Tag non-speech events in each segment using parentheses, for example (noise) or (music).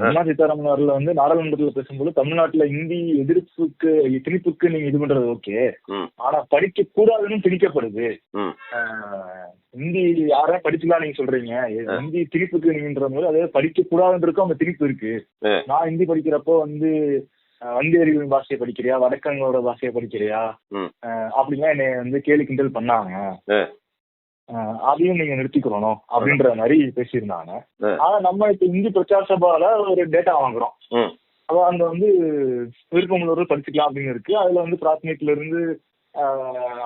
நிர்மலா சீதாராமன் அவர்கள் வந்து நாடாளுமன்றத்துல பேசும்போது தமிழ்நாட்டுல இந்தி எதிர்ப்புக்கு திணிப்புக்கு நீங்க இது பண்றது ஓகே. ஆனா படிக்க கூடாதுன்னு திணிக்கப்படுது. ம். ஆஹ் ஹிந்தி யாரையும் படிச்சுக்கலாம் நீங்க சொல்றீங்க? ஹிந்தி திணிப்புக்கு நீங்கன்ற போது அதாவது படிக்க கூடாதுன்றதுக்கும் அந்த திணிப்பு இருக்கு. நான் ஹிந்தி படிக்கிறப்போ வந்து வந்தேரிகளின் பாஷையை படிக்கிறியா? வடக்கங்களோட பாஷையை படிக்கிறியா? அப்படிலாம் என்னை வந்து கேலி கிண்டல் பண்ணாங்க. அதையும் நீங்க நிறுத்திக்கிறணும் அப்படின்ற மாதிரி பேசியிருந்தாங்க. ஆனா நம்ம இப்ப இந்தி பிரச்சார சபால ஒரு டேட்டா வாங்குறோம். அதான் அந்த வந்து விருப்பமுள்ளவர்கள் படிச்சுக்கலாம் அப்படின்னு இருக்கு. அதுல வந்து பிராத்மிக்ல இருந்து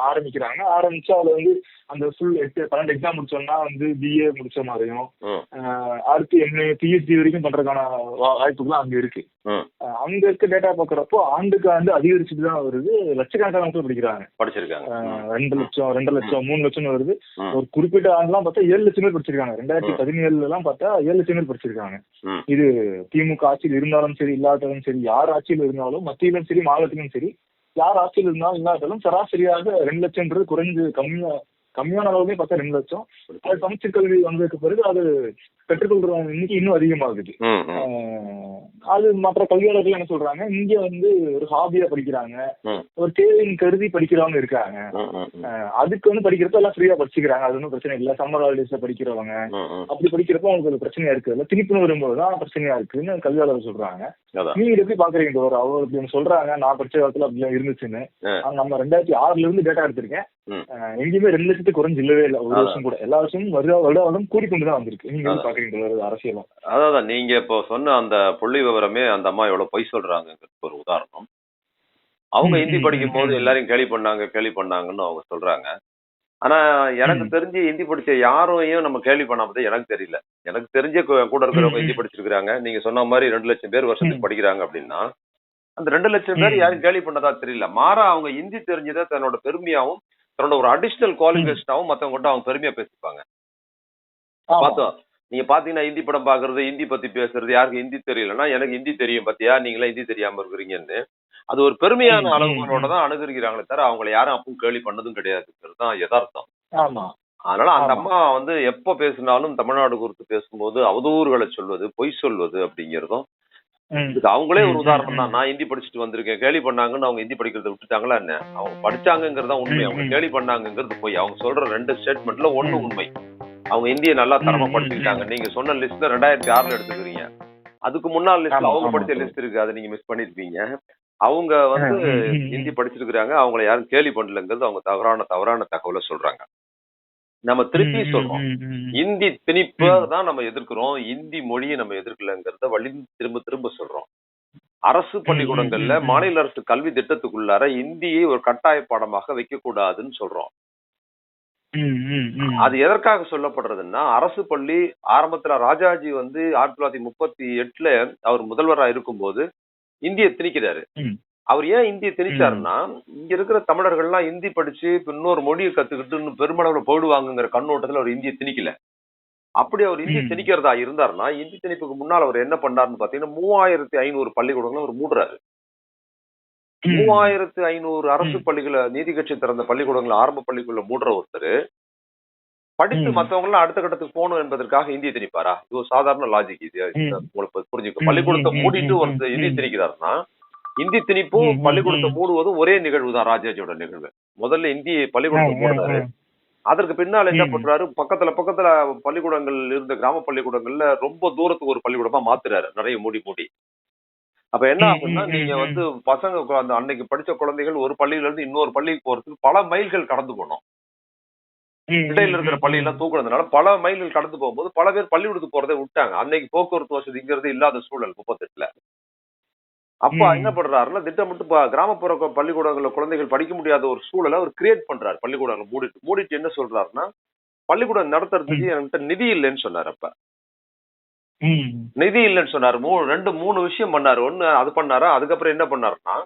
ஆரம்பிக்கிறாங்க. ஆரம்பிச்சு அதுல வந்து அந்த ஃபுல் எட்டு பன்னெண்டு எக்ஸாம் முடிச்சோம்னா வந்து பிஏ முடிச்ச மாதிரியும் அடுத்து எம்ஏ பிஹெச்டி வரைக்கும் பண்றதுக்கான வா- வாய்ப்புகளும் அங்க இருக்கு. அங்க இருக்க டேட்டா பாக்குறப்போ ஆண்டுக்கு ஆண்டு அதிகரிச்சுட்டு தான் வருது. லட்சக்கணக்கான மக்கள் படிக்கிறாங்க. படிச்சிருக்காங்க. ரெண்டு லட்சம் ரெண்டு லட்சம் மூணு லட்சம் வருது. ஒரு குறிப்பிட்ட ஆண்டுலாம் பார்த்தா ஏழு லட்சம் பேர் படிச்சிருக்காங்க. ரெண்டாயிரத்தி. பதினேழுல எல்லாம் பார்த்தா ஏழு லட்சம் பேர் படிச்சிருக்காங்க இது திமுக ஆட்சியில் இருந்தாலும் சரி இல்லாட்டாலும் சரி யார் ஆட்சியில் இருந்தாலும் மத்தியிலும் சரி மாநிலத்திலும் சரி யார் ஆட்சியில் இருந்தாலும் இல்லாட்டாலும் சராசரியாக ரெண்டு லட்சம்ன்றது குறைஞ்சு கம்மியா கம்மியான அளவுமே பார்த்தா ரெண்டு லட்சம். அது சமச்சீர் கல்வி வந்ததுக்கு பிறகு அது பெற்றுக்கொள்றவங்க எண்ணிக்கை இன்னும் அதிகமாகுது. அது மற்ற கல்வியாளர்கள் என்ன சொல்றாங்க? இங்க வந்து ஒரு ஹாபியா படிக்கிறாங்க. ஒரு தேவையின் கருதி படிக்கிறவங்க இருக்காங்க. அதுக்கு வந்து படிக்கிறப்ப எல்லாம் ஃப்ரீயா படிச்சுக்கிறாங்க. அது ஒன்றும் பிரச்சனை இல்லை. சம்மர் ஹாலிடேஸ்ல படிக்கிறவங்க. அப்படி படிக்கிறப்ப அவங்களுக்கு ஒரு பிரச்சனையா இருக்கு இல்ல திணிப்புன்னு வரும்போது தான் பிரச்சனையா இருக்குன்னு கல்வியாளர் சொல்றாங்க. நீங்க எப்படி பாக்குறீங்க ஒரு அவர் இப்படி சொல்றாங்க. நான் படிச்ச காலத்துல அப்படிலாம் இருந்துச்சுன்னு. நம்ம ரெண்டாயிரத்தி ஆறுல இருந்து டேட்டா எடுத்திருக்கேன். எங்கேயுமே ரெண்டு லட்சத்துக்கு குறைஞ்சு இல்லவே இல்லை. ஒரு. வருஷம் கூட. எல்லா வருஷமும் வருட வருட வருடம் கூடிக்கொண்டு தான் வந்திருக்கு. நீங்க. பாக்குறீங்க ஒரு அரசியலும்? அதான் நீங்க இப்போ சொன்ன அந்த புள்ளி விவரமே அந்த அம்மா எவ்வளவு பொய் சொல்றாங்கிறது ஒரு உதாரணம் அவங்க ஹிந்தி படிக்கும் போது. எல்லாரையும் கேலி பண்ணாங்க கேலி பண்ணாங்கன்னு அவங்க சொல்றாங்க ஆனா எனக்கு. தெரிஞ்சு ஹிந்தி படிச்ச யாரையும் நம்ம கேலி பண்ணாமதே எனக்கு தெரியல எனக்கு தெரிஞ்ச கூட இருக்கிறவங்க ஹிந்தி ம். படிச்சிருக்காங்க நீங்க சொன்ன மாதிரி ரெண்டு லட்சம் பேர் வருஷத்துக்கு. படிக்கிறாங்க அப்படின்னா அந்த ரெண்டு லட்சம் பேர். யாரும் கேலி பண்ணதா தெரியல மாறா அவங்க ஹிந்தி தெரிஞ்சதை தன்னோட பெருமையாவும் தன்னோட ஒரு அடிஷனல் குவாலிஃபிகேஷனாவும் மத்தவங்க கிட்ட அவங்க பெருமையா பேசிப்பாங்க. பார்த்தோம் நீங்க பாத்தீங்கன்னா ஹிந்தி படம் பாக்குறது ஹிந்தி பத்தி பேசுறது யாருக்கு ஹிந்தி தெரியலன்னா எனக்கு ஹிந்தி தெரியும் பாத்தியா? நீங்களா ஹிந்தி தெரியாம இருக்கிறீங்கன்னு. அது ஒரு பெருமையான அளவுகளோட தான் அணுகுறாங்களே தவிர அவங்கள யாரும் அப்பவும் கேலி பண்ணதும் கிடையாதுங்கிறது தான் யதார்த்தம். ஆமா. அதனால அந்த. அம்மா வந்து எப்ப பேசினாலும் தமிழ்நாடு குறித்து பேசும்போது அவதூறுகளை சொல்வது பொய் சொல்வது அப்படிங்கிறதும். இதுக்கு அவங்களே ஒரு உதாரணம் தான். நான் ஹிந்தி படிச்சுட்டு வந்திருக்கேன். கேலி பண்ணாங்கன்னு அவங்க ஹிந்தி படிக்கிறத விட்டுட்டாங்களா என்ன? அவங்க படிச்சாங்கிறது உண்மை. அவங்க. கேலி பண்ணாங்கங்கிறது போய். அவங்க சொல்ற ரெண்டு ஸ்டேட்மெண்ட்ல ஒண்ணு. உண்மை. அவங்க இந்திய நல்லா தரமா படிச்சுக்கிட்டாங்க நீங்க சொன்ன லிஸ்ட்ல ரெண்டாயிரத்தி ஆறுல எடுத்துக்கிறீங்க அதுக்கு முன்னாள் லிஸ்ட்ல அவங்க படிச்ச. லிஸ்ட் இருக்கு அதை நீங்க மிஸ் பண்ணிருப்பீங்க அவங்க வந்து. ஹிந்தி படிச்சிருக்கிறாங்க அவங்கள யாரும் கேலி பண்ணலங்கிறது அவங்க தவறான தவறான தகவலை சொல்றாங்க நம்ம திருப்பி சொல்றோம். இந்தி திணிப்பை. தான் நம்ம எதிர்க்கிறோம் இந்தி மொழியை நம்ம எதிர்க்கலங்கிறத வழி திரும்ப திரும்ப சொல்றோம் அரசு பள்ளிக்கூடங்கள்ல. மாநில அரசு கல்வி திட்டத்துக்குள்ளார இந்தியை ஒரு கட்டாய பாடமாக வைக்க கூடாதுன்னு சொல்றோம். அது எதற்காக சொல்லப்படுறதுன்னா அரசு பள்ளி ஆரம்பத்துல ராஜாஜி வந்து ஆயிரத்தி தொள்ளாயிரத்தி முப்பத்தி எட்டுல அவர் முதல்வரா இருக்கும்போது இந்திய திணிக்கிறாரு. அவர் ஏன் இந்திய திணிச்சாருன்னா இங்க இருக்கிற தமிழர்கள்லாம் இந்தி படிச்சு இன்னொரு மொழியை கத்துக்கிட்டு பெருமளவுல போயிடுவாங்கங்கிற கண்ணோட்டத்துல அவர் இந்திய திணிக்கல அப்படி அவர் இந்தி. திணிக்கிறதா இருந்தாருன்னா இந்தி திணிப்புக்கு முன்னால் அவர் என்ன பண்ணாருன்னு பாத்தீங்கன்னா மூவாயிரத்தி ஐநூறு பள்ளிக்கூடங்களை அவர் மூடுறாரு. மூவாயிரத்து ஐநூறு அரசு. பள்ளிகளை நீதி கட்சி திறந்த பள்ளிக்கூடங்களை ஆரம்ப பள்ளிக்குள்ள மூடுற ஒருத்தர் படித்து. மத்தவங்க எல்லாம் அடுத்த கட்டத்துக்கு போகணும் என்பதற்காக இந்திய திணிப்பாரா இது ஒரு சாதாரண லாஜிக் இது. உங்களுக்கு புரிஞ்சுக்க பள்ளிக்கூடத்தை மூடிட்டு ஒருத்தர் இந்தி. திணிக்கிறாருன்னா இந்தி திணிப்பும் பள்ளிக்கூடத்தை. மூடுவதும் ஒரே நிகழ்வு தான் ராஜாஜியோட நிகழ்வு முதல்ல இந்திய பள்ளிக்கூடத்தை ம், ம், மூடினாரு ம். அதற்கு பின்னால் என்ன. பண்றாரு பக்கத்துல பக்கத்துல பள்ளிக்கூடங்கள் இருந்த கிராம பள்ளிக்கூடங்கள்ல ரொம்ப தூரத்துக்கு ஒரு பள்ளிக்கூடமா மாத்துறாரு நிறைய மூடி மூடி அப்ப என்ன ஆகும்னா நீங்க வந்து பசங்க அந்த அன்னைக்கு படிச்ச குழந்தைகள் ஒரு பள்ளியில இருந்து இன்னொரு பள்ளிக்கு போறதுக்கு பல மைல்கள் கடந்து போகணும். ம், இடையில இருக்கிற பள்ளியெல்லாம் தூக்குறதுனால பல மைல்கள் கடந்து போகும்போது பல பேர் பள்ளிக்கூடத்துக்கு போறதை விட்டாங்க. அன்னைக்கு போக்குவரத்து வசதிங்கிறது இல்லாத சூழல் முப்பத்தெட்டுல. அப்பா. என்ன பண்றாருன்னா திட்டமிட்டு கிராமப்புற பள்ளிக்கூடங்கள்ல குழந்தைகள் படிக்க முடியாத ஒரு சூழலை அவர் கிரியேட் பண்றாரு. பள்ளிக்கூடங்களை மூடிட்டு மூடிட்டு என்ன சொல்றாருன்னா பள்ளிக்கூடம் நடத்துறதுக்கு என்கிட்ட நிதி இல்லைன்னு சொன்னாரு அப்ப. நிதி இல்லைன்னு சொன்னாரு மூணு ரெண்டு மூணு விஷயம் பண்ணாரு ஒண்ணு அது பண்ணாரா அதுக்கப்புறம் என்ன பண்ணாருன்னா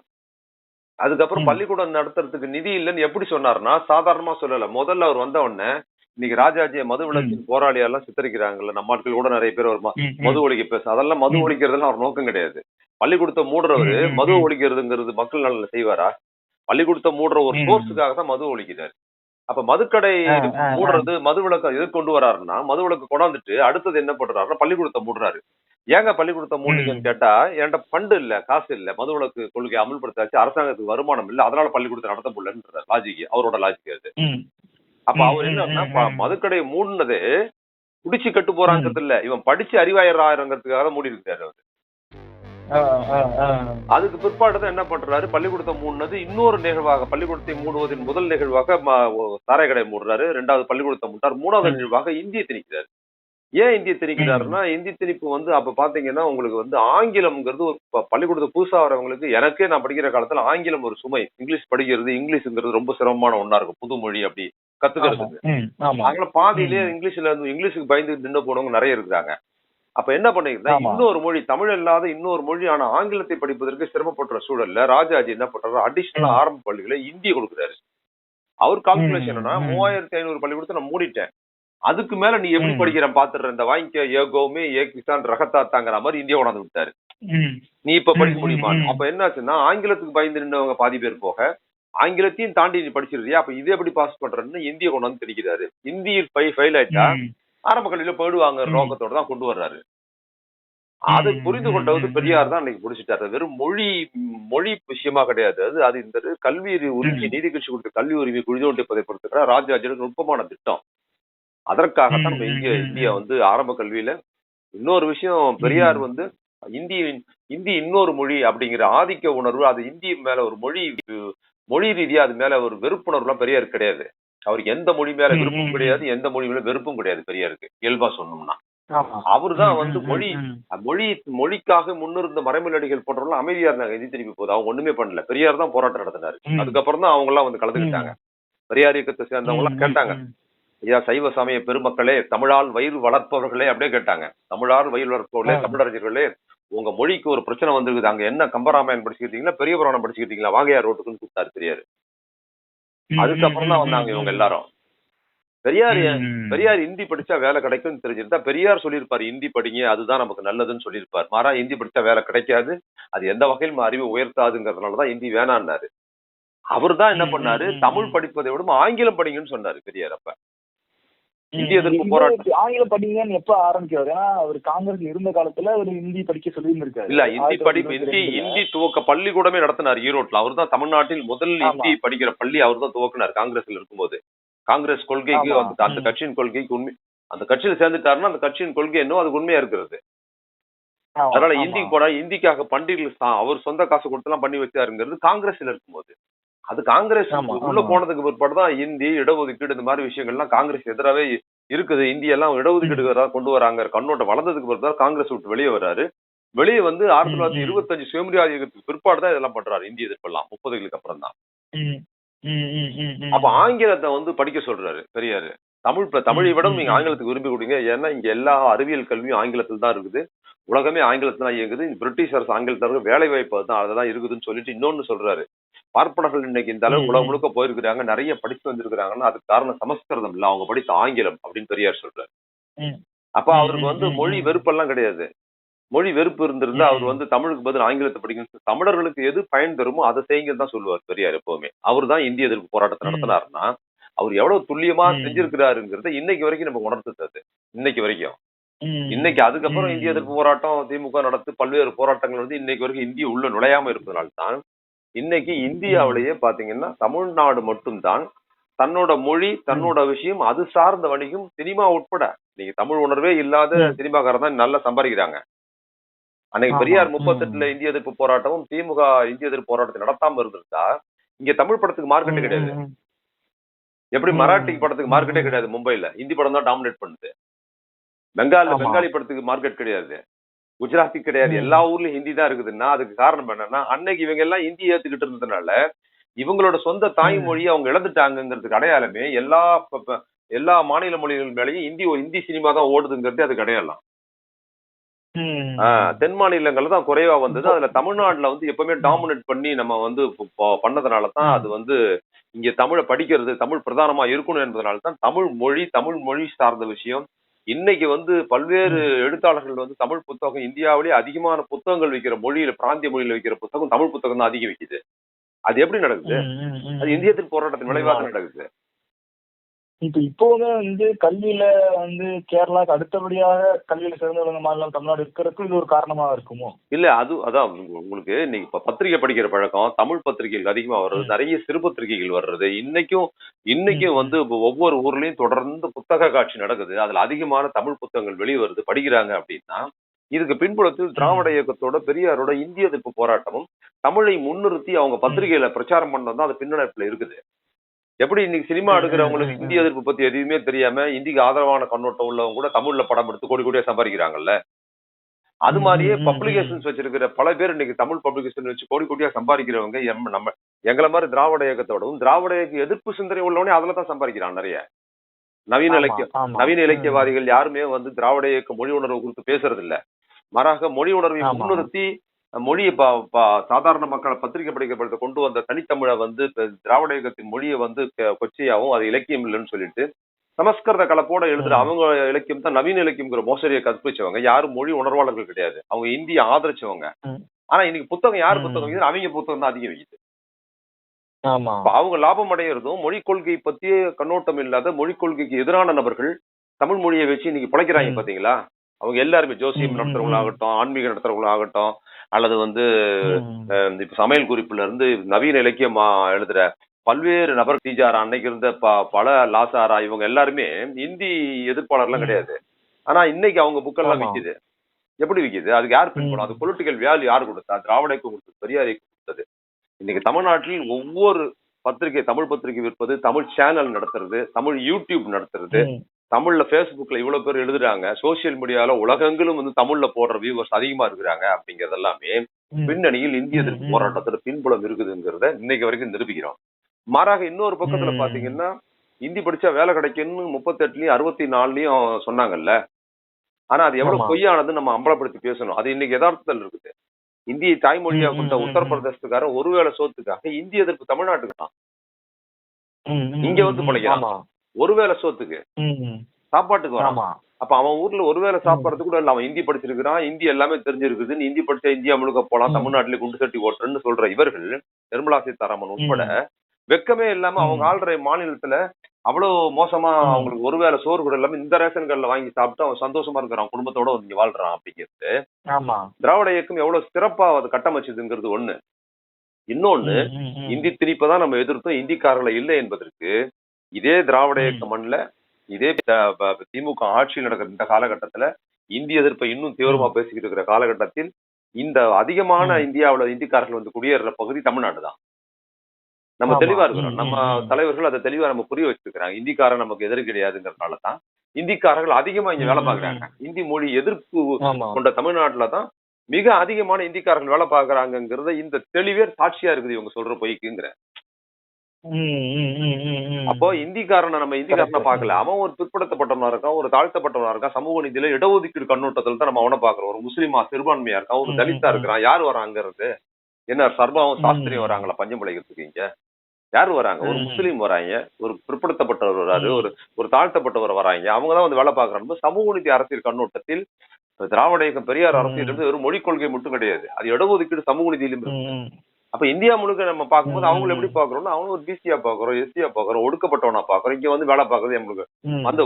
அதுக்கப்புறம். பள்ளிக்கூடம் நடத்துறதுக்கு நிதி இல்லைன்னு எப்படி சொன்னாருன்னா சாதாரணமா சொல்லல முதல்ல அவர் வந்த உடனே இன்னைக்கு ராஜாஜியை மது விலக்கின் போராளியெல்லாம் சித்தரிக்கிறாங்கல்ல நம்ம ஆட்கள் கூட நிறைய பேர் ஒரு ம- ம், ம். மது ஒழிக்க பேச அதெல்லாம் மது. ஒழிக்கிறதுலாம் அவர் நோக்கம் கிடையாது பள்ளிக்கூடத்தை மூடுறவரு மது. ஒழிக்கிறதுங்கிறது மக்கள் நலன்ல செய்வாரா பள்ளிக்கூடத்தை மூடுற ஒரு ம். சோர்ஸுக்காக தான் மது ஒழிக்கிறார் அப்ப மதுக்கடை. மூடுறது மது விளக்கு எது கொண்டு வராருன்னா மது விளக்கு கொண்டாந்துட்டு அடுத்தது என்ன பண்றாருன்னா பள்ளிக்கூடத்தை மூடுறாரு ஏங்க பள்ளிக்கூடத்தை மூடுங்கன்னு கேட்டா என்கிட்ட ஃபண்டு இல்ல காசு இல்ல மதுவிலக்கு கொள்கை அமல்படுத்தாச்சு அரசாங்கத்துக்கு வருமானம் இல்ல அதனால பள்ளிக்கூடத்தை நடத்த முடியலன்ற லாஜிக் அவரோட லாஜிக் அது. அப்ப அவர் என்னன்னா. மதுக்கடையை மூடுனதே குடிச்சு கட்டு போறாங்கிறது இல்ல இவன் படிச்சு அறிவாயிரங்கிறதுக்காக மூடி இருக்காரு அவர். அதுக்கு பிற்பாடு தான் என்ன பண்றாரு? பள்ளிக்கூடத்தை மூடினது இன்னொரு நிகழ்வாக பள்ளிக்கூடத்தை மூடுவதின் முதல் நிகழ்வாக சாராய கடை மூடுறாரு. ரெண்டாவது பள்ளிக்கூடத்தை மூட்டார். மூணாவது. நிகழ்வாக இந்திய திணிக்கிறாரு. ஏன் இந்திய திணிக்கிறாருன்னா இந்தி திணிப்பு வந்து அப்ப பாத்தீங்கன்னா உங்களுக்கு வந்து ஆங்கிலம்ங்கிறது ஒரு ப- பள்ளிக்கூடத்துக்கு புதுசா வரவங்களுக்கு எனக்கே நான் படிக்கிற காலத்துல ஆங்கிலம் ஒரு சுமை. இங்கிலீஷ் படிக்கிறது இங்கிலீஷ்ங்கிறது ரொம்ப சிரமமான ஒண்ணா இருக்கும். புது மொழி அப்படி. கத்துக்கிறதுக்கு. அதனால பாதியிலேயே ம். இங்கிலீஷ்ல இருந்து இங்கிலீஷுக்கு பயந்து நின்று போனவங்க நிறைய இருக்கிறாங்க. அப்ப என்ன பண்ணிருந்தா. இன்னொரு மொழி தமிழ் இல்லாத இன்னொரு மொழி ஆனா ஆங்கிலத்தை படிப்பதற்கு சிரமப்படுற சூழல்ல ராஜாஜி என்ன பண்றாரு அடிஷனலா. ஆரம்ப பள்ளிகளை இந்தி கொடுக்குறாரு அவர் கால்குலேஷன் என்னன்னா. மூவாயிரத்தி ஐநூறு பள்ளிக்கூடத்தை நான் மூடிட்டேன் அதுக்கு மேல நீ எப்படி. படிக்கிறேன் பாத்துடுற இந்த வாங்கிக்க ஏகோமே ஏ கிசான் ரகத்தாத்தாங்கிற மாதிரி இந்தியா கொண்டாந்து விட்டாரு. நீ இப்ப படிக்க முடியுமா. அப்ப என்னாச்சுன்னா ஆங்கிலத்துக்கு பயந்து நின்றவங்க பாதி பேர் போக ஆங்கிலத்தையும் தாண்டி நீ படிச்சிருக்கியா அப்ப இது எப்படி பாஸ் பண்றன்னு இந்திய கொண்டு வந்து திணிக்கிறாரு இந்தியில் பை ஃபெயில் ஆயிட்டா. ஆரம்ப கல்வியில போயிடுவாங்க. நோக்கத்தோட தான் கொண்டு வர்றாரு அதை புரிந்து ம், பெரியார் தான் அன்னைக்கு பிடிச்சிட்டாரு வெறும் மொழி மொழி விஷயமா கிடையாது அது அது இந்த கல்வி உரிமை. நீதி கட்சி கொடுத்த கல்வி உரிமை குழிதோண்டிப்பதை பொறுத்துக்கிற ராஜாஜியோட நுட்பமான திட்டம் அதற்காகத்தான் நம்ம இந்தியா ம். வந்து ஆரம்ப கல்வியில இன்னொரு விஷயம் பெரியார். வந்து இந்தி இந்தி இன்னொரு மொழி அப்படிங்கிற ஆதிக்க உணர்வு அது இந்தி மேல ஒரு மொழி மொழி ரீதியா அது மேல ஒரு வெறுப்புணர்வுலாம் பெரியார் கிடையாது அவருக்கு எந்த மொழி மேல விருப்பம் கிடையாது எந்த மொழி மேல வெறுப்பும் கிடையாது பெரியாருக்கு. இயல்பா சொன்னோம்னா. அவர்தான் வந்து மொழி. மொழி மொழிக்காக முன்னிருந்த மறைமலடிகள் போன்றவங்க அமைதியா இருந்தாங்க எதி திருப்பி போகுது அவங்க ஒண்ணுமே பண்ணல. பெரியார் தான் போராட்டம் நடத்தினாரு. அதுக்கப்புறம் தான் அவங்க எல்லாம் வந்து கலந்துக்கிட்டாங்க பெரியார் இயக்கத்தை சேர்ந்தவங்க எல்லாம் கேட்டாங்க. ஐயா சைவ சமய பெருமக்களே தமிழால் வயிறு வளர்ப்பவர்களே அப்படியே கேட்டாங்க. தமிழால் வயிறு வளர்ப்பவர்களே. தமிழறிஞர்களே உங்க மொழிக்கு ஒரு பிரச்சனை வந்திருக்குது. அங்க என்ன கம்பராமாயணம் படிச்சுக்கிட்டீங்களா பெரிய புராணம் படிச்சுக்கிட்டீங்களா? வாங்கயா ரோட்டுக்குன்னு கூப்பிட்டாரு பெரியார். அதுக்கப்புறம் தான் வந்தாங்க இவங்க. எல்லாரும் பெரியார். பெரியார் ஹிந்தி படிச்சா வேலை கிடைக்கும்னு தெரிஞ்சிருந்தா பெரியார் சொல்லியிருப்பாரு ஹிந்தி படிங்க அதுதான் நமக்கு நல்லதுன்னு சொல்லியிருப்பார் மாறா ஹிந்தி படிச்சா வேலை கிடைக்காது அது எந்த வகையிலும் அறிவை உயர்த்தாதுங்கிறதுனாலதான் ஹிந்தி வேணான்னாரு அவர் தான் என்ன பண்ணாரு தமிழ். படிப்பதை விட ஆங்கிலம் படிங்கன்னு சொன்னாரு பெரியார் அப்ப இந்திய எதிர்ப்பு போராட்டம். ஆங்கிலம் படிங்கன்னு எப்ப ஆரம்பிக்கிறாரு ஏன்னா அவர் காங்கிரஸ்ல இருந்த காலத்துல அவர் ஹிந்தி படிக்க சொல்லி இருந்திருக்காரு இல்ல ஹிந்தி படிப்பு ஹிந்தி ஹிந்தி துவக்க பள்ளிக்கூடமே நடத்தினார் ஈரோட்ல அவர் தான் தமிழ்நாட்டில் முதல். ஹிந்தி படிக்கிற பள்ளி அவர் தான் துவக்கினார் காங்கிரஸ்ல இருக்கும்போது காங்கிரஸ் கொள்கைக்கு. அந்த. கட்சியின் கொள்கைக்கு உண்மை அந்த கட்சியில சேர்ந்துட்டாருன்னா அந்த கட்சியின் கொள்கை என்னவோ அதுக்கு உண்மையா இருக்கிறது அதனால இந்திக்கு போனா இந்திக்காக பண்டிகைகள் அவர் சொந்த காசு கொடுத்தெல்லாம் பண்ணி வச்சாருங்கிறது காங்கிரஸ்ல இருக்கும்போது அது காங்கிரஸ் உள்ள. போனதுக்கு பிற்பாடு தான் இந்தி இடஒதுக்கீடு இந்த மாதிரி விஷயங்கள்லாம் காங்கிரஸ் எதிராவே இருக்குது. இந்திய எல்லாம் இடஒதுக்கீடு கொண்டு வராங்க. கண்ணோட்டம் வளர்ந்ததுக்கு பிறகு காங்கிரஸ் விட்டு வெளியே வர்றாரு. வெளியே வந்து ஆயிரத்தி தொள்ளாயிரத்தி. இருபத்தஞ்சு சுயமரியாதை இயக்கத்துக்கு பிற்பாடு தான் இதெல்லாம் பண்றாரு. இந்திய எதிர்ப்பெல்லாம் முப்பதுகளுக்கு அப்புறம் தான். அப்ப ஆங்கிலத்தை வந்து படிக்க சொல்றாரு பெரியாரு. தமிழ் தமிழை விட நீங்க. ஆங்கிலத்துக்கு விரும்பி கொடுங்க. ஏன்னா இங்க எல்லா அறிவியல் கல்வியும் ஆங்கிலத்தில் தான் இருக்குது. உலகமே ஆங்கிலத்துல தான் இயங்குது. பிரிட்டிஷ் அரசு ஆங்கிலத்தில் வேலை வாய்ப்பு தான் அதுதான் இருக்குதுன்னு சொல்லிட்டு இன்னொன்னு சொல்றாரு. பார்ப்பனர்கள் இன்னைக்கு இந்த அளவு உலகம். முழுக்க போயிருக்கிறாங்க நிறைய படிச்சு வந்திருக்கிறாங்கன்னா அதுக்கு காரணம் சமஸ்கிருதம் இல்ல அவங்க படித்த ஆங்கிலம் அப்படின்னு பெரியார் சொல்றாரு. அப்ப அவருக்கு வந்து மொழி. வெறுப்பெல்லாம் கிடையாது மொழி வெறுப்பு இருந்திருந்தா. அவர் வந்து தமிழுக்கு பதில் ஆங்கிலத்தை படிக்கணும் தமிழர்களுக்கு எது பயன் தருமோ அதை செய்யுங்கன்னு தான் சொல்லுவார் பெரியார் எப்பவுமே அவர் தான் இந்திய எதிர்ப்பு போராட்டத்தை. நடத்தினாருன்னா அவர் எவ்வளவு துல்லியமா. செஞ்சிருக்கிறாருங்கிறத இன்னைக்கு வரைக்கும் நம்ம உணர்த்துது இன்னைக்கு வரைக்கும். இன்னைக்கு அதுக்கப்புறம். இந்திய எதிர்ப்பு போராட்டம் திமுக நடத்து பல்வேறு போராட்டங்கள் வந்து இன்னைக்கு வரைக்கும் இந்திய உள்ள நுழையாம இருப்பதனால தான் இன்னைக்கு இந்தியாவிலேயே பாத்தீங்கன்னா தமிழ்நாடு மட்டும்தான் தன்னோட மொழி தன்னோட விஷயம் அது சார்ந்த வணிகம் சினிமா உட்பட நீங்க தமிழ் உணர்வே இல்லாத ம். சினிமாக்காரர் தான் நல்லா சம்பாதிக்கிறாங்க அன்னைக்கு. பெரியார். முப்பத்தெட்டுல இந்திய எதிர்ப்பு போராட்டமும் திமுக இந்திய எதிர்ப்பு போராட்டத்தை நடத்தாம இருந்திருந்தா இங்க தமிழ் படத்துக்கு மார்க்கெட்டே கிடையாது எப்படி. மராட்டி படத்துக்கு மார்க்கெட்டே. கிடையாது மும்பைல ஹிந்தி படம் தான் டாமினேட் பண்ணுது பெங்கால்ல ஆமா. பெங்காலி படத்துக்கு மார்க்கெட் கிடையாது குஜராத்தி கிடையாது. எல்லா ஊர்லயும் ஹிந்தி தான் இருக்குதுன்னா அதுக்கு காரணம் என்னன்னா அன்னைக்கு இவங்க எல்லாம் ஹிந்தி ஏத்துக்கிட்டு இருந்ததுனால இவங்களோட சொந்த தாய்மொழியை அவங்க இழந்துட்டாங்கங்கிறதுக்கு அடையாளமே எல்லா எல்லா மாநில மொழிகள் மேலேயும் ஹிந்தி ஹிந்தி சினிமா தான் ஓடுதுங்கிறது அதுக்கு அடையாளம். ம். ஆஹ் தென் மாநிலங்கள்ல தான் குறைவா வந்தது. அதுல தமிழ்நாட்டுல வந்து எப்பவுமே டாமினேட் பண்ணி நம்ம வந்து ப- ப- பண்ணதுனால தான் அது வந்து இங்க தமிழை படிக்கிறது தமிழ் பிரதானமா இருக்கணும் என்பதனால தான் தமிழ் மொழி தமிழ் மொழி சார்ந்த விஷயம் இன்னைக்கு வந்து பல்வேறு எழுத்தாளர்கள் வந்து தமிழ் புத்தகம் இந்தியாவிலேயே அதிகமான புத்தகங்கள் விற்கிற மொழியில பிராந்திய மொழியில விற்கிற புத்தகம் தமிழ் புத்தகம் தான் அதிகம் விற்கிது அது எப்படி நடக்குது. அது இந்தியத்தில் போராட்டத்தின் விளைவாக நடக்குது. இப்ப இப்போவுமே வந்து கல்வியில வந்து கேரளாக்கு அடுத்தபடியாக கல்வியில சிறந்து விளங்க மாநிலம் தமிழ்நாடு இருக்கிறதுக்கு இது ஒரு காரணமா இருக்குமோ? இல்ல அது அதான் உங்க- உங்களுக்கு இன்னைக்கு இப்ப பத்திரிகை படிக்கிற பழக்கம் தமிழ் பத்திரிகைகள் அதிகமா வர்றது. நிறைய சிறு பத்திரிகைகள் வர்றது இன்னைக்கும் இன்னைக்கும். வந்து இப்ப ஒவ்வொரு ஊர்லயும் தொடர்ந்து புத்தக காட்சி நடக்குது. அதுல அதிகமான தமிழ் புத்தகங்கள் வெளியே வருது படிக்கிறாங்க அப்படின்னா இதுக்கு பின்புலத்தில் திராவிட இயக்கத்தோட பெரியாரோட இந்திய எதிர்ப்பு போராட்டமும் தமிழை முன்னிறுத்தி அவங்க பத்திரிகையில பிரச்சாரம் பண்ணது அது பின்னணிப்புல இருக்குது. எப்படி இன்னைக்கு சினிமா எடுக்கிறவங்களுக்கு இந்திய எதிர்ப்பு பத்தி எதுவுமே தெரியாம இந்திக்கு ஆதரவான கண்ணோட்டம் உள்ளவங்க கூட தமிழ்ல படம் எடுத்து கோடி கோடியா சம்பாதிக்கிறாங்கல்ல? அது மாதிரியே பப்ளிகேஷன்ஸ் வச்சிருக்கிற பல பேர் இன்னைக்கு தமிழ் பப்ளிகேஷன் வச்சு கோடி கோடியா சம்பாதிக்கிறவங்க நம்ம எங்களை மாதிரி திராவிட இயக்கத்தோடவும் திராவிட இயக்க எதிர்ப்பு சிந்தனை உள்ளவனே அதுல தான் சம்பாதிக்கிறான் நிறைய. நவீன இலக்கியம். நவீன இலக்கியவாதிகள் யாருமே வந்து திராவிட இயக்க மொழி உணர்வு குறித்து பேசுறது இல்ல மாறாக மொழி உணர்வை. முன்னிறுத்தி மொழியை ப- ப- சாதாரண மக்களை பத்திரிகை படிக்கப்படுத்த கொண்டு வந்த தனித்தமிழை வந்து திராவிட இயக்கத்தின் மொழியை வந்து கொ- கொச்சையாவும் அது இலக்கியம் இல்லைன்னு சொல்லிட்டு சமஸ்கிருத கலப்போட எழுதுற. அவங்க இலக்கியம் தான் நவீன இலக்கியம்ங்கிற மோசடியை கற்பிச்சவங்க யாரும் மொழி உணர்வாளர்கள் கிடையாது அவங்க இந்திய ஆதரிச்சவங்க. ஆனா இன்னைக்கு புத்தகம் யார். புத்தகம்? அவங்க புத்தகம் தான் அதிகம் விக்குது அவங்க லாபம் அடையிறதும் மொழிக் கொள்கை பத்திய கண்ணோட்டம் இல்லாத மொழிக் கொள்கைக்கு எதிரான நபர்கள் தமிழ் மொழியை வச்சு இன்னைக்கு பிழைக்கிறாங்க. பாத்தீங்களா அவங்க எல்லாருமே ஜோசியம் நடத்துறவங்களாகட்டும் ஆன்மீக நடத்துறவங்களாகட்டும் அல்லது வந்து இப்ப சமையல் குறிப்புல இருந்து நவீன இலக்கியமா எழுதுற பல்வேறு நபர் தீஜாரா அன்னைக்கு இருந்த ப- பல லாசாரா இவங்க எல்லாருமே இந்தி எதிர்ப்பாளர்லாம். கிடையாது ஆனா இன்னைக்கு அவங்க புக்கெல்லாம் ஆமா. விக்குது எப்படி விக்குது அதுக்கு யார் பின்புலம் ம். அது பொலிட்டிக்கல் வேல்யூ யார் கொடுத்தா திராவிட இயக்கம் கொடுத்தது பெரியார் கொடுத்தது இன்னைக்கு தமிழ்நாட்டில் ஒவ்வொரு பத்திரிகை தமிழ் பத்திரிகை விற்பது தமிழ் சேனல் நடத்துறது தமிழ் யூடியூப் நடத்துறது. தமிழ்ல Facebookல இவ்வளவு பேர் எழுதுறாங்க சோசியல் மீடியால உலகெங்கிலும் வந்து தமிழ்ல போடுற வியூவர்ஸ் அதிகமா இருக்கிறாங்க அப்படிங்கறது எல்லாமே. பின்னணியில் இந்திய எதிர்ப்பு. போராட்டத்தோட பின்புலம் இருக்குதுங்கிறத இன்னைக்கு வரைக்கும் நிரூபிக்கிறோம் மாறாக இன்னொரு பக்கத்துல. பாத்தீங்கன்னா இந்தி படிச்சா வேலை கிடைக்கும்னு முப்பத்தெட்டுலயும் அறுபத்தி நாலுலயும் சொன்னாங்கல்ல ஆனா அது எவ்வளவு. பொய்யானது நம்ம அம்பலப்படுத்தி பேசணும் அது இன்னைக்கு யதார்த்தத்தில் இருக்குது இந்திய தாய்மொழியா கொண்ட உத்தரப்பிரதேசத்துக்காரன் ஒருவேளை சோத்துக்காக இந்திய எதிர்ப்பு தமிழ்நாட்டுக்கு தான் இங்க வந்து பிழைக்கிறான். ஒருவேளை சோத்துக்கு. சாப்பாட்டுக்கு வரான் ஆமா அப்ப அவன் ஊர்ல ஒருவேளை சாப்பிடறது கூட இல்ல அவன் ஹிந்தி படிச்சிருக்கிறான் ஹிந்தி எல்லாமே தெரிஞ்சிருக்குது நீ ஹிந்தி படிச்சா இந்தியா முழுக்க போலாம். தமிழ்நாட்டிலே குண்டு சட்டி ஓட்டுறன்னு சொல்ற இவர்கள் நிர்மலா சீதாராமன் உட்பட. வெக்கமே இல்லாம அவங்க. ஆள்ற மாநிலத்துல அவ்வளவு மோசமா. அவங்களுக்கு ஒருவேளை சோறு கூட இல்லாம இந்த ரேஷன் கடையில வாங்கி சாப்பிட்டு அவன் சந்தோஷமா இருக்கிறான் குடும்பத்தோட இங்க வாழ்றான் அப்படிங்கிறது ஆமா திராவிட இயக்கம் எவ்வளவு சிறப்பா அதை கட்டமைச்சதுங்கிறது ஒண்ணு இன்னொன்னு. இந்தி திணிப்பை தான் நம்ம எதிர்த்தோம் இந்திக்காரர்களை இல்லை என்பதற்கு இதே திராவிட. இயக்க மண்ணுல இதே திமுக ஆட்சியில் நடக்கிற இந்த காலகட்டத்துல இந்திய எதிர்ப்பை இன்னும் தீவிரமா பேசிக்கிட்டு இருக்கிற காலகட்டத்தில் இந்த அதிகமான. இந்தியாவுல இந்திக்காரர்கள் வந்து குடியேறுற பகுதி தமிழ்நாடு தான் நம்ம. தெளிவா இருக்கிறோம் நம்ம. தலைவர்கள் அதை தெளிவா நம்ம புரிய வச்சிருக்கிறாங்க இந்திக்காரன் நமக்கு எதிரி கிடையாதுங்கிறதுனால தான் இந்திக்காரர்கள் அதிகமா இங்க வேலை பாக்குறாங்க இந்தி மொழி எதிர்ப்பு கொண்ட தமிழ்நாட்டுல தான் மிக அதிகமான இந்திக்காரர்கள் வேலை பாக்குறாங்கிறத இந்த தெளிவே சாட்சியா இருக்குது இவங்க சொல்ற பொய்க்குங்கிற. அப்போ இந்திக்காரனை நம்ம இந்திக்காரனை. பார்க்கல அவன் ஒரு பிற்படுத்தப்பட்டவனா இருக்கான் ஒரு தாழ்த்தப்பட்டவனா இருக்கான் சமூக நீதியில இடஒதுக்கீடு கண்ணோட்டத்துல தான் நம்ம அவனை பாக்குறோம் ஒரு முஸ்லீமா சிறுபான்மையா இருக்கான் ஒரு தலித்தா ம். இருக்கிறான் யார் வராங்கிறது என்ன சர்பாவும் சாஸ்திரியும். வராங்களா பஞ்சம் பிழைக்கிறதுக்கு இங்க யார் வராங்க ஒரு. முஸ்லீம் வராங்க ஒரு பிற்படுத்தப்பட்டவர் வராரு. ஒரு ஒரு தாழ்த்தப்பட்டவர் வராங்க அவங்க தான் வந்து வேலை பாக்குறாங்க சமூக நீதி அரசியல் கண்ணோட்டத்தில் திராவிட இயக்கம் பெரியார். அரசியல் இருந்து வெறும் மொழிக் கொள்கை மட்டும் கிடையாது அது இடஒதுக்கீடு சமூக நீதியிலும். அப்ப இந்தியா முழுக்க நம்ம பார்க்கும்போது ம். அவங்களை எப்படி பாக்குறோம்னா அவங்க ஒரு பிசியா பாக்குறோம் எஸ்சியா பாக்குறோம் ஒடுக்கப்பட்டவனா பாக்குறோம் இங்க வந்து வேலை பார்க்கறது நம்மளுக்கு. அந்த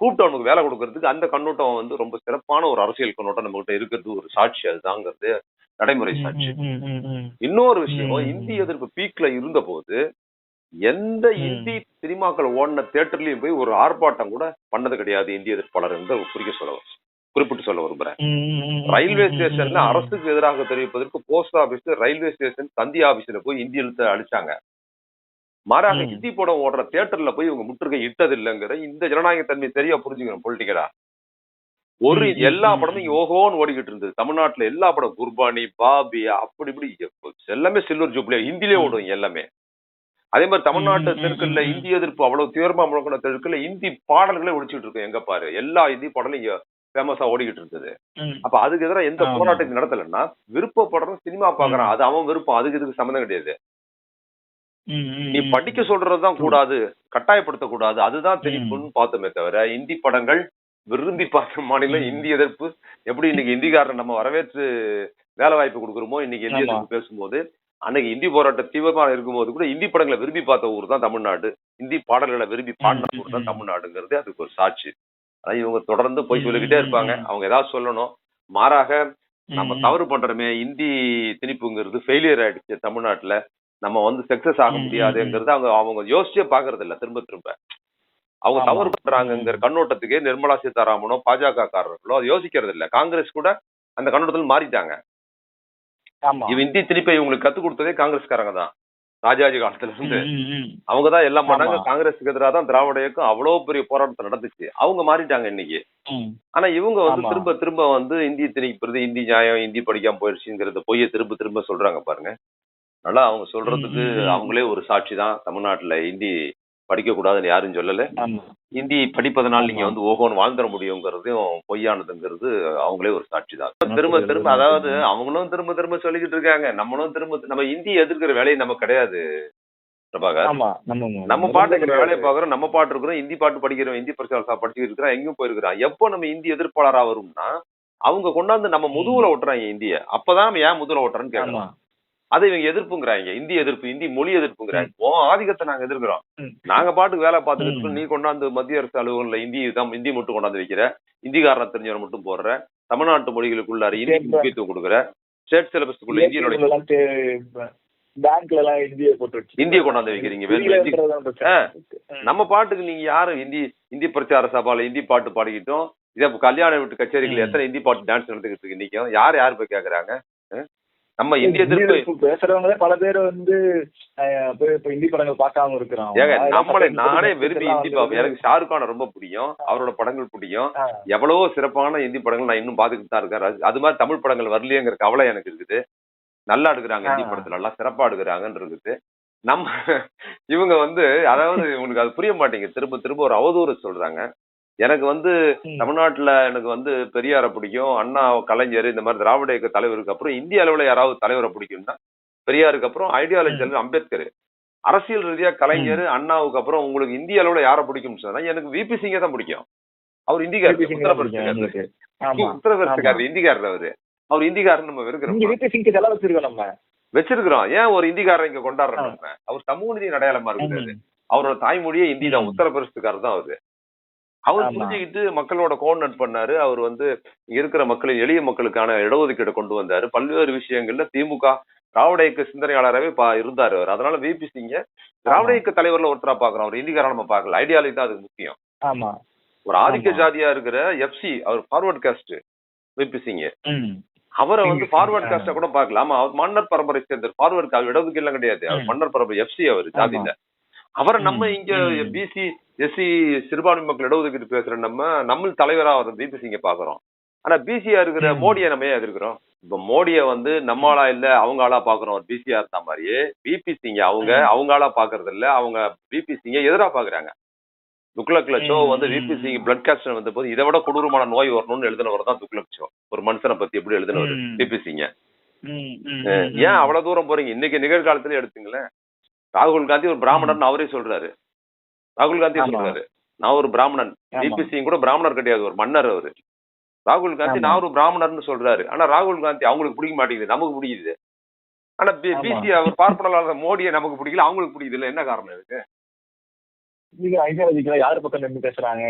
கூப்பிட்டவனுக்கு வேலை கொடுக்கறதுக்கு அந்த கண்ணோட்டம் வந்து ரொம்ப சிறப்பான ஒரு அரசியல் கண்ணோட்டம் நம்ம கிட்ட இருக்கிறது ஒரு சாட்சி அதுதாங்கிறது நடைமுறை சாட்சி. இன்னொரு விஷயம் ம். இந்தி எதிர்ப்பு பீக்ல இருந்த போது எந்த. இந்தி சினிமாக்கள் ஓடின தியேட்டர்லயும் போய் ஒரு ஆர்ப்பாட்டம் கூட பண்ணது கிடையாது இந்திய எதிர்ப்பாளர் என்று குறிக்க சொல்ல குறிப்பிட்டு சொல்ல விரும்புறேன் ரயில்வே ஸ்டேஷன்ல. அரசுக்கு எதிராக தெரிவிப்பதற்கு போஸ்ட் ஆபீஸ் ரயில்வே ஸ்டேஷன் தந்தி ஆபீஸ்ல போய் இந்தி எழுத்து அழிச்சாங்க மாறாக. ஹிந்தி படம் ஓடுற தியேட்டர்ல போய் இவங்க முற்றுகை இட்டது இல்லைங்கிற இந்த ஜனநாயக தன்மை சரியா புரிஞ்சுக்கணும் பொலிட்டிக்கலா ஒரு எல்லா படமும். இங்க ஓஹோன்னு ஓடிக்கிட்டு இருந்தது தமிழ்நாட்டுல எல்லா படம் குர்பானி பாபி அப்படி இப்படி எல்லாமே சில்வர் ஜூப்ளியா ஹிந்திலே. ஓடும் எல்லாமே அதே மாதிரி தமிழ்நாட்டு ம், ம், தெருக்கள்ல ம், ம். இந்தி எதிர்ப்பு அவ்வளவு தீவிரமா முழக்கின தெருக்கள்ல இந்தி பாடல்களே ஒழிச்சுட்டு இருக்கும் எங்க பாரு எல்லா இந்தி பாடலும் இங்க ஃபேமஸா ஓடிக்கிட்டு இருந்தது. அப்ப அதுக்கு எதிராக எந்த. போராட்டத்தையும் நடத்தலைன்னா விருப்பப்படுறோம் சினிமா பாக்குறான் அது அவன் விருப்பம் அதுக்கு இதுக்கு சம்மந்தம் கிடையாது நீ. படிக்க சொல்றதுதான் கூடாது கட்டாயப்படுத்த கூடாது அதுதான் திணிப்புன்னு பார்த்தோமே தவிர இந்தி படங்கள் விரும்பி பார்த்த மாநிலம். இந்தி எதிர்ப்பு எப்படி இன்னைக்கு இந்திக்காரன் நம்ம வரவேற்று வேலை வாய்ப்பு கொடுக்குறோமோ இன்னைக்கு இந்திய. எதிர்ப்பு பேசும்போது அன்னைக்கு இந்தி போராட்ட தீவிரமா இருக்கும்போது கூட இந்தி படங்களை விரும்பி பார்த்த ஊர் தான் தமிழ்நாடு இந்தி பாடல்களை விரும்பி பாடின ஊர் தான். தமிழ்நாடுங்கிறது அதுக்கு ஒரு சாட்சி அதான் இவங்க தொடர்ந்து போய் சொல்லிக்கிட்டே இருப்பாங்க. அவங்க ஏதாவது சொல்லணும். மாறாக நம்ம தவறு பண்றோமே இந்தி திணிப்புங்கிறது ஃபெயிலியர் ஆயிடுச்சு தமிழ்நாட்டுல. நம்ம வந்து சக்சஸ் ஆக முடியாதுங்கிறது அவங்க அவங்க யோசிச்சே பாக்குறது இல்ல திரும்ப திரும்ப. அவங்க. தவறு பண்றாங்கங்கிற கண்ணோட்டத்துக்கே நிர்மலா சீதாராமனோ பாஜக காரர்களோ அது யோசிக்கிறது இல்ல காங்கிரஸ் கூட அந்த கண்ணோட்டத்தில் மாறிட்டாங்க. இவ இந்தி திணிப்பை இவங்களுக்கு கத்து கொடுத்ததே காங்கிரஸ்காரங்க தான். ராஜாஜி காலத்துல இருந்து ம், ம், ம். அவங்க தான் எல்லாம் பண்ணாங்க. காங்கிரஸுக்கு எதிராக தான் திராவிட இயக்கம் அவ்வளவு பெரிய போராட்டத்தை நடந்துச்சு அவங்க மாறிட்டாங்க இன்னைக்கு. ஆனா இவங்க வந்து. திரும்ப திரும்ப வந்து இந்தி திணிக்கிறது இந்தி நியாயம் இந்தி படிக்காம போயிடுச்சுங்கிறத பொய்ய திரும்ப திரும்ப சொல்றாங்க பாருங்க நல்லா அவங்க சொல்றதுக்கு. அவங்களே ஒரு சாட்சி தான் தமிழ்நாட்டுல இந்தி படிக்க கூடாதுன்னு யாரும் சொல்லல. இந்தி படிப்பதனால் நீங்க. வந்து ஓகோன்னு வாழ்ந்துட முடியுங்கிறதையும் பொய்யானதுங்கிறது அவங்களே ஒரு சாட்சி தான். திரும்ப திரும்ப. அதாவது அவங்களும் திரும்ப திரும்ப சொல்லிக்கிட்டு இருக்காங்க. நம்மளும் திரும்ப நம்ம இந்தி எதிர்க்கிற வேலையை நமக்கு கிடையாது. பிரபாகர். நம்ம பாட்டுக்கு வேலையை பாக்குறோம் நம்ம பாட்டு இருக்கிறோம் ஹிந்தி பாட்டு படிக்கிறோம் ஹிந்தி பிரச்சாரம் படிச்சுட்டு இருக்கிறோம் எங்கேயும் போயிருக்கிறோம் எப்போ நம்ம இந்தி எதிர்ப்பாளரா வரும்னா அவங்க கொண்டாந்து நம்ம முதுகுல ஓட்டுறாங்க இந்திய அப்பதான் நம்ம ஏன் முதுகுல ஓட்டுறோம்னு ஆமா. கேட்கலாம் அதை இவங்க எதிர்ப்புங்கிறாங்க. இந்தி எதிர்ப்பு இந்தி மொழி எதிர்ப்புங்கிறாங்க. ஓ ஆதிக்கத்தை நாங்க எதிர்க்கிறோம். நாங்க பாட்டுக்கு வேலை. இருக்கோம் நீ கொண்டாந்து மத்திய அரசு அலுவலகங்கள்ல இந்தி தான் இந்தி மட்டும் கொண்டாந்து வைக்கிற. இந்திக்காரனை தெரிஞ்சவரை மட்டும் போடுற. தமிழ்நாட்டு மொழிகளுக்குள்ள இந்தி. முக்கியத்துவம் கொடுக்குற. ஸ்டேட் சிலபஸ்க்குள்ள இந்தியனுடைய பேங்க்ல எல்லாம் இந்திய போட்டு இந்திய கொண்டாந்து வைக்கிறீங்க. நம்ம பாட்டுக்கு நீங்க யாரு? இந்தி இந்தி பிரச்சார சபால இந்தி பாட்டு பாடிக்கிட்டோம். இதே கல்யாண வீட்டு கச்சேரிகள். எத்தனை இந்தி பாட்டு டான்ஸ் நடந்துகிட்டு இருக்கு நிக்கும் யார் யார் போய் கேக்குறாங்க? நம்ம இந்திய எதிர்ப்பு பேசுறவங்களே பல பேர் வந்து இப்ப இந்தி படங்கள் பார்க்காம இருக்கிறோம் ஏங்க நம்மளே நானே விரும்பி இந்தி பாப்பேன் எனக்கு ஷாருக் கான ரொம்ப பிடிக்கும். அவரோட படங்கள் பிடிக்கும். எவ்வளவோ சிறப்பான இந்தி படங்கள் நான் இன்னும் பாத்துக்கிட்டு தான் இருக்கேன். அது- மாதிரி தமிழ் படங்கள் வரலையேங்கிற கவலை எனக்கு இருக்குது. நல்லா எடுக்கிறாங்க இந்தி. படத்துல. எல்லாம் சிறப்பா எடுக்கிறாங்கன்னு இருக்குது. நம்ம இவங்க வந்து அதாவது இவங்களுக்கு அது புரிய மாட்டேங்குது. திரும்ப திரும்ப ஒரு அவதூறு சொல்றாங்க. எனக்கு வந்து. தமிழ்நாட்டுல எனக்கு வந்து பெரியாரை பிடிக்கும் அண்ணா கலைஞர் இந்த மாதிரி திராவிட இயக்க தலைவருக்கு அப்புறம் இந்திய அளவுல யாராவது தலைவரை பிடிக்கும்னா பெரியாருக்கு அப்புறம் ஐடியாலஜி அம்பேத்கர். அரசியல் ரீதியா கலைஞர் அண்ணாவுக்கு அப்புறம் உங்களுக்கு இந்திய அளவுல யாரை பிடிக்கும்னு சொன்னா எனக்கு விபி சிங்கை தான் பிடிக்கும். அவர் இந்திக்காரர் உத்தரப்பிரதேசக்காரர். உத்தரப்பிரதேசக்காரர் (laughs) இந்திக்காரர் அவரு. அவர் இந்திக்காரர் நம்ம இருக்கிறோம் வச்சிருக்கோம் நம்ம. வச்சிருக்கிறோம். ஏன் ஒரு இந்திக்காரர் இங்க கொண்டாடுறோம் அவர் சமூக நீதி அடையாளமா இருக்கிறாரு. அவரோட தாய்மொழியே இந்தி தான் ம். உத்தரப்பிரதேசக்காரர் தான் அவரு. அவர். புரிஞ்சுக்கிட்டு மக்களோட கோஆர்டினேட் பண்ணாரு அவர் வந்து இருக்கிற மக்களின் எளிய மக்களுக்கான இடஒதுக்கீடு கொண்டு வந்தாரு பல்வேறு விஷயங்கள்ல திமுக திராவிட இயக்க சிந்தனையாளராகவே பா- இருந்தாரு அவர் அதனால விபி சிங்க திராவிட. இயக்க தலைவர்ல ஒருத்தரா பாக்குறோம் அவர் இந்திக்காரன் நம்ம பார்க்கல ஐடியாலஜி தான் அதுக்கு முக்கியம் ஆமா ஒரு ஆதிக்க. ஜாதியா இருக்கிற எஃப்சி அவர் ஃபார்வர்ட் காஸ்ட் விபி சிங் ம். அவரை வந்து ஃபார்வர்ட். காஸ்டா கூட பார்க்கலாம் ஆமா, அவர் மன்னர் பரம்பரை சேர்ந்தவர் ஃபார்வர்ட் அவர் இடஒதுக்கீடு எல்லாம் கிடையாது அவர். மன்னர் பரம்பரை எஃப்சி அவர். ஜாதியில அவரை நம்ம இங்க. பிசி எஸ்சி சிறுபான்மை மக்கள் இடஒதுக்கீடு பேசுற நம்ம நம்ம தலைவரா அவர் பிபி சிங்க பாக்குறோம் ஆனா பிசியா இருக்கிற. மோடியை நம்ம ஏன் எதிர்க்கிறோம் இப்ப மோடியை வந்து நம்ம ஆளா இல்ல அவங்க ஆளா பாக்குறோம் ஒரு பிசியா இருந்த மாதிரியே பிபி சிங்க அவங்க. அவங்க ஆளா பாக்குறது இல்ல அவங்க பிபி சிங்க எதிரா பாக்குறாங்க துக்ளக்ல ஷோ ம், வந்து விபி சிங். பிளட் கேன்சர் வந்த போது இதை விட கொடூரமான நோய் வரணும்னு எழுதினவர் தான் துக்ளக் ஷோ ஒரு மனுஷனை பத்தி எப்படி எழுதினவர். பிபி சிங்க ஏன். அவ்வளவு தூரம் போறீங்க இன்னைக்கு நிகழ்காலத்துல எடுத்துங்களேன் ராகுல் காந்தி ஒரு பிராமணன் அவரே சொல்றாரு ராகுல் காந்தி. சொல்றாரு நான் ஒரு பிராமணன். டிபி சிங் கூட பிராமணர் கிடையாது ஒரு மன்னர் அவரு ராகுல் காந்தி. நான் ஒரு பிராமணர்னு சொல்றாரு ஆனா ராகுல் காந்தி அவங்களுக்கு பிடிக்க மாட்டேங்குது நமக்கு பிடிக்குது ஆனா. பிசி அவர் பார்ப்பனலாத மோடியை நமக்கு பிடிக்கல அவங்களுக்கு பிடிக்குது இல்ல என்ன காரணம் இருக்கு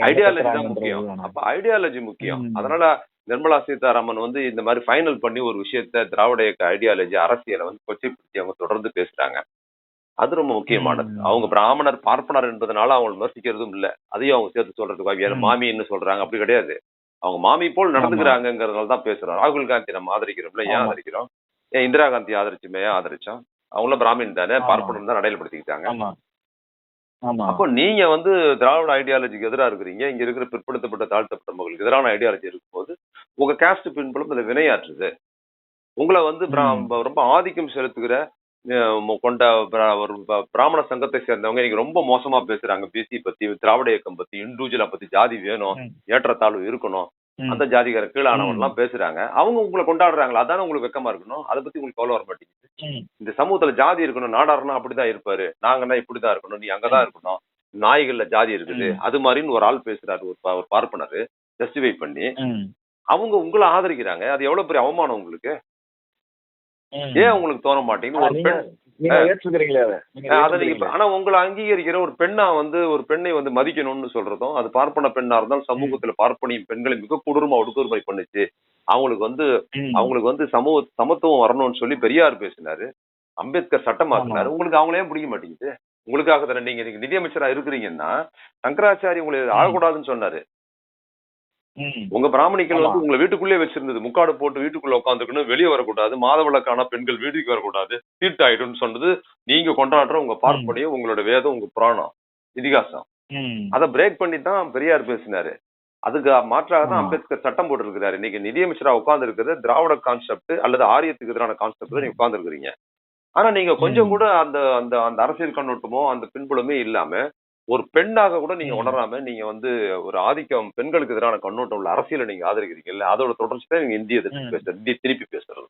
ஐடியாலஜி முக்கியம். அப்ப ஐடியாலஜி முக்கியம். அதனால நிர்மலா சீதாராமன் வந்து இந்த மாதிரி ஃபைனல் பண்ணி ஒரு விஷயத்த திராவிட இயக்க ஐடியாலஜி அரசியலை வந்து கொச்சைப்படுத்தி அவங்க தொடர்ந்து பேசுறாங்க அது ரொம்ப முக்கியமானது. அவங்க பிராமணர் பார்ப்பனர் என்பதனால அவங்க விமர்சிக்கிறதும் இல்ல. அதையும் அவங்க சேர்த்து சொல்றதுக்கு வாய்ப்பு ம். மாமின்னு சொல்றாங்க? அப்படி கிடையாது. அவங்க மாமி போல் நடந்துக்கிறாங்கிறதுனால தான் பேசுறோம் ராகுல் காந்தி நம்ம ஆதரிக்கிறோம்ல ஏன். ஆதரிக்கிறோம்? ஏன் இந்திரா காந்தி ஆதரிச்சுமே? ஆதரிச்சோம்? அவங்களும் பிராமின் தானே? ஆமா. பார்ப்பனம் தான் ஆமா. அப்போ நீங்க வந்து திராவிட ஐடியாலஜிக்கு எதிரா இருக்கிறீங்க. இங்க இருக்கிற பிற்படுத்தப்பட்ட தாழ்த்தப்பட்ட மக்களுக்கு எதிரான ஐடியாலஜி இருக்கும்போது உங்க காஸ்ட் பின்புலம் இதுல வினையாற்றுது. உங்களை வந்து. ரொம்ப ஆதிக்கம் செலுத்துகிற கொண்ட ஒரு பிராமண சங்கத்தை சேர்ந்தவங்க இன்னைக்கு ரொம்ப மோசமா பேசுறாங்க. பிசி பத்தி திராவிட இயக்கம் பத்தி இண்டிவிஜுவலா பத்தி ஜாதி வேணும். ஏற்றத்தாழ்வு இருக்கணும். அந்த ஜாதிகார கீழானவன் எல்லாம் பேசுறாங்க. அவங்க உங்களை கொண்டாடுறாங்களா? அதானே உங்களுக்கு வெக்கமா இருக்கணும். அதை பத்தி உங்களுக்கு கவலை வர மாட்டேங்குது. இந்த சமூகத்துல ஜாதி இருக்கணும் நாடாருன்னா அப்படிதான் இருப்பாரு. நாங்கன்னா இப்படிதான் இருக்கணும். நீ அங்கதான் இருக்கணும். நாய்கள்ல ஜாதி இருக்குது. அது மாதிரின்னு ஒரு ஆள் பேசுறாரு. ஒரு பார்ப்பனரு. ஜஸ்டிஃபை பண்ணி. அவங்க உங்களை ஆதரிக்கிறாங்க. அது எவ்வளவு பெரிய அவமானம் உங்களுக்கு. ஏன் உங்களுக்கு தோண மாட்டேங்குது? ஒரு பெண்? ஆனா உங்களை அங்கீகரிக்கிற ஒரு பெண்ணா வந்து ஒரு பெண்ணை வந்து மதிக்கணும்னு சொல்றதும் அது பார்ப்பன பெண்ணா இருந்தாலும் சமூகத்துல பார்ப்பனியும் பெண்களை மிக கொடூரமா ஒடுக்குமுறை பண்ணுச்சு. அவங்களுக்கு வந்து. அவங்களுக்கு வந்து சமூக சமத்துவம் வரணும்னு சொல்லி பெரியார் பேசினாரு. அம்பேத்கர் சட்டமாக்குனாரு ஆமா. உங்களுக்கு அவங்களே பிடிக்க மாட்டேங்குது. உங்களுக்காக தானே நீங்க நீங்க நிதியமைச்சரா இருக்கிறீங்கன்னா சங்கராச்சாரி உங்களை ஆளக்கூடாதுன்னு சொன்னாரு. உங்க பிராமணிகள். வந்து உங்களை வீட்டுக்குள்ளே வச்சிருந்தது. முக்காடு போட்டு வீட்டுக்குள்ள உட்காந்துக்கணும் வெளியே வரக்கூடாது. மாதவிளக்கான பெண்கள் வீட்டுக்கு வரக்கூடாது. தீட்டாயிடும்னு சொன்னது நீங்க கொண்டாடுற உங்க பார்ப்பனியம் உங்களோட வேதம் உங்க புராணம் இதிகாசம். அதை பிரேக் பண்ணி தான் பெரியார் பேசினாரு. அதுக்கு மாற்றாக தான். அம்பேத்கர் சட்டம் போட்டிருக்கிறாரு. இன்னைக்கு நிதியமைச்சரா உட்கார்ந்து இருக்கிறது திராவிட கான்செப்ட் அல்லது ஆரியத்துக்கு எதிரான கான்செப்ட் நீங்க உட்கார்ந்து இருக்கிறீங்க ஆனா நீங்க கொஞ்சம். கூட அந்த அந்த அந்த அரசியல் கண்ணோட்டமோ அந்த பின்புலமே இல்லாம ஒரு பெண்ணாக கூட நீங்க. உணராம நீங்க வந்து ஒரு ஆதிக்கம் பெண்களுக்கு எதிரான கண்ணோட்டம் உள்ள அரசியலை நீங்க ஆதரிக்கிறீங்கல்ல அதோட தொடர்ச்சி தான் நீங்க இந்திய திருப்பி பேசுறது.